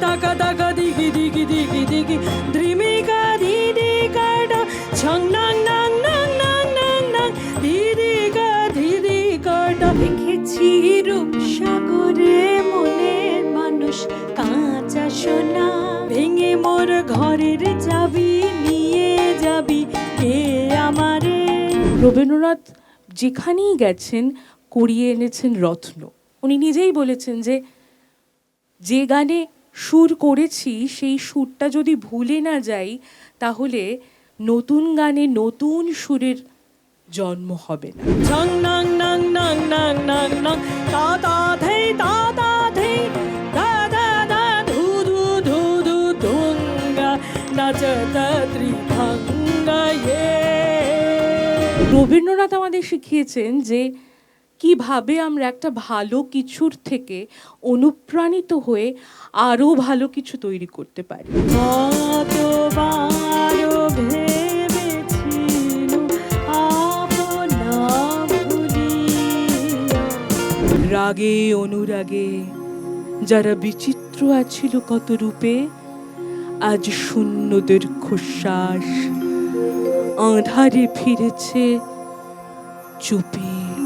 তাকা তাকা দিগি দিগি দিগি দিগি। ধ্রিমিকা দিদি কাটা, ছং নাং নাং নাং নাং নাং নাং। দিদি রূপসাগরে মনের মানুষ কাঁচা সোনা। ভেঙে মোর ঘরের যাবি নিয়ে যাবি কে আমারে? রবীন্দ্রনাথ যেখানেই গেছেন করিয়ে এনেছেন রত্ন। উনি নিজেই বলেছেন যে যে গানে সুর করেছি সেই সুরটা যদি ভুলে না যাই তাহলে নতুন গানে নতুন সুরের জন্ম হবে না। ছং নাং নাং নাং নাং নাং নাং তা তা ধেই তা তা ধেই দা দা দা ধু ধু ধু ধু ধুঙ্গা নাচত ত্রিভঙ্গা রবীন্দ্রনাথ আমাদের শিখিয়েছেন যে কীভাবে আমরা একটা ভালো কিছুর থেকে অনুপ্রাণিত হয়ে আরও ভালো কিছু তৈরি করতে পারি? রাগে অনুরাগে যারা বিচিত্র আছিল কত রূপে, আজ শূন্য দীর্ঘশ্বাস আঁধারে ফিরেছে চুপে।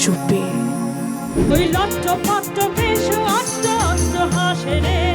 চুপে। ওই লট্ট পট্ট বেশ অট্ট অট্ট হাসে রে